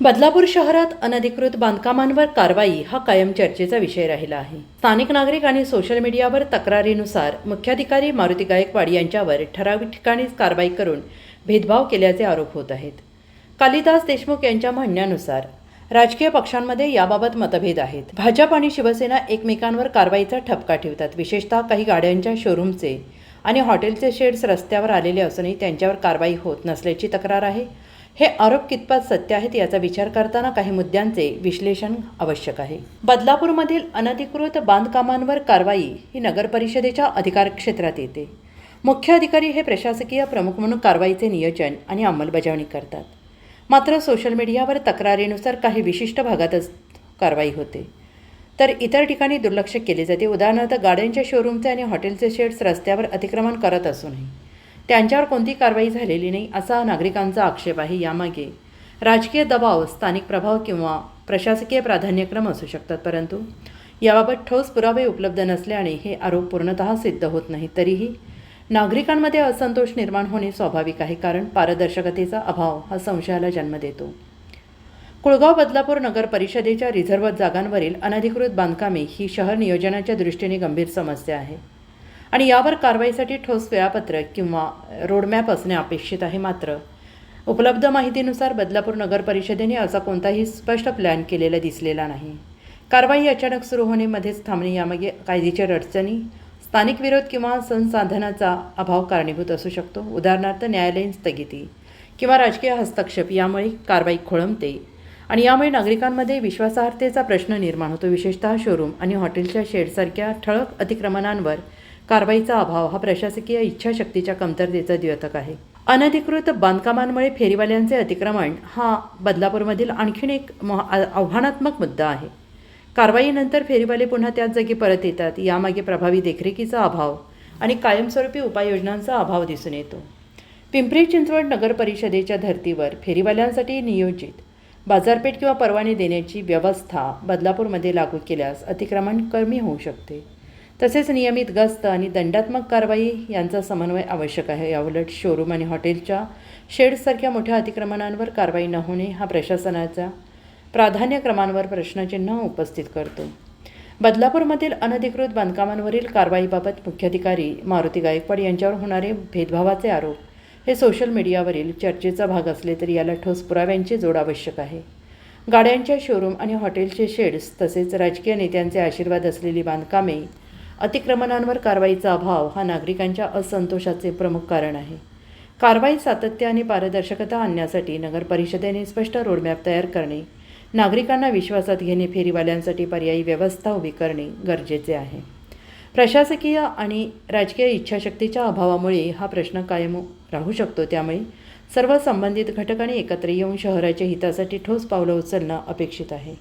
बदलापूर शहरात अनधिकृत बांधकामांवर कारवाई हा कायम चर्चेचा विषय राहिला आहे. स्थानिक नागरिक आणि सोशल मीडियावर तक्रारीनुसार मुख्याधिकारी मारुती गायकवाड यांच्यावर ठराविक ठिकाणीच कारवाई करून भेदभाव केल्याचे आरोप होत आहेत. कालिदास देशमुख यांच्या म्हणण्यानुसार राजकीय पक्षांमध्ये याबाबत मतभेद आहेत. भाजप आणि शिवसेना एकमेकांवर कारवाईचा ठपका ठेवतात. विशेषतः काही गाड्यांच्या शोरूमचे आणि हॉटेलचे शेड्स रस्त्यावर आलेले असूनही त्यांच्यावर कारवाई होत नसल्याची तक्रार आहे. हे आरोप कितपत सत्य आहेत याचा विचार करताना काही मुद्द्यांचे विश्लेषण आवश्यक आहे. बदलापूरमधील अनधिकृत बांधकामांवर कारवाई ही नगरपरिषदेच्या अधिकार क्षेत्रात येते. मुख्य अधिकारी हे प्रशासकीय प्रमुख म्हणून कारवाईचे नियोजन आणि अंमलबजावणी करतात. मात्र सोशल मीडियावर तक्रारीनुसार काही विशिष्ट भागातच कारवाई होते. तर इतर ठिकाणी दुर्लक्ष केले जाते. उदाहरणार्थ गाड्यांच्या शोरूमचे आणि हॉटेलचे शेड्स रस्त्यावर अतिक्रमण करत असूनही. त्यांच्यावर कोणती कारवाई झालेली नाही असा नागरिकांचा आक्षेप आहे यामागे. राजकीय दबाव स्थानिक प्रभाव किंवा प्रशासकीय प्राधान्यक्रम असू शकतात परंतु याबाबत ठोस पुरावे उपलब्ध नसल्याने हे आरोप पूर्णतः सिद्ध होत नाही तरीही नागरिकांमध्ये असंतोष निर्माण होणे स्वाभाविक आहे कारण पारदर्शकतेचा अभाव हा संशयाला जन्म देतो. कुळगाव बदलापूर नगर परिषदेच्या रिझर्व्ह जागांवरील अनधिकृत बांधकामे ही शहर नियोजनाच्या दृष्टीने गंभीर समस्या आहे. आणि यावर कारवाईसाठी ठोस वेळापत्रक किंवा रोडमॅप असणे अपेक्षित आहे मात्र. उपलब्ध माहितीनुसार बदलापूर नगर परिषदेने असा कोणताही स्पष्ट प्लॅन केलेला दिसलेला नाही. कारवाई अचानक सुरू होणेमध्येच थांबणे यामागे कायदेशीर अडचणी स्थानिक विरोध किंवा संसाधनाचा अभाव कारणीभूत असू शकतो. उदाहरणार्थ न्यायालयीन स्थगिती किंवा राजकीय हस्तक्षेप यामुळे कारवाई खोळंबते आणि यामुळे नागरिकांमध्ये विश्वासार्हतेचा प्रश्न निर्माण होतो. विशेषतः शोरूम आणि हॉटेलच्या शेडसारख्या ठळक अतिक्रमणांवर कारवाईचा अभाव हा प्रशासकीय इच्छाशक्तीच्या कमतरतेचा द्योतक आहे. अनधिकृत बांधकामांमुळे फेरीवाल्यांचे अतिक्रमण हा बदलापूरमधील आणखीन एक आव्हानात्मक मुद्दा आहे. कारवाईनंतर फेरीवाले पुन्हा त्याच जागी परत येतात यामागे प्रभावी देखरेखीचा अभाव आणि कायमस्वरूपी उपाययोजनांचा अभाव दिसून येतो. पिंपरी चिंचवड नगर परिषदेच्या धर्तीवर फेरीवाल्यांसाठी नियोजित बाजारपेठ किंवा परवाने देण्याची व्यवस्था बदलापूरमध्ये लागू केल्यास अतिक्रमण कमी होऊ शकते. तसेच नियमित गस्त आणि दंडात्मक कारवाई यांचा समन्वय आवश्यक आहे. याउलट शोरूम आणि हॉटेलच्या शेड्ससारख्या मोठ्या अतिक्रमणांवर कारवाई न होणे हा प्रशासनाचा प्राधान्यक्रमांवर प्रश्नचिन्ह उपस्थित करतो. बदलापूरमधील अनधिकृत बांधकामांवरील कारवाईबाबत मुख्याधिकारी मारुती गायकवाड यांच्यावर होणारे भेदभावाचे आरोप हे सोशल मीडियावरील चर्चेचा भाग असले तरी याला ठोस पुराव्यांची जोड आवश्यक आहे. गाड्यांच्या शोरूम आणि हॉटेलचे शेड्स तसेच राजकीय नेत्यांचे आशीर्वाद असलेली बांधकामे अतिक्रमणांवर कारवाईचा अभाव हा नागरिकांच्या असंतोषाचे प्रमुख कारण आहे. कारवाई सातत्य आणि पारदर्शकता आणण्यासाठी नगर परिषदेने स्पष्ट रोडमॅप तयार करणे नागरिकांना विश्वासात घेणे फेरीवाल्यांसाठी पर्यायी व्यवस्था उभी करणे गरजेचे आहे. प्रशासकीय आणि राजकीय इच्छाशक्तीच्या अभावामुळे हा प्रश्न कायम राहू शकतो. त्यामुळे सर्व संबंधित घटकांनी एकत्र येऊन शहराच्या हितासाठी ठोस पावलं उचलणं अपेक्षित आहे.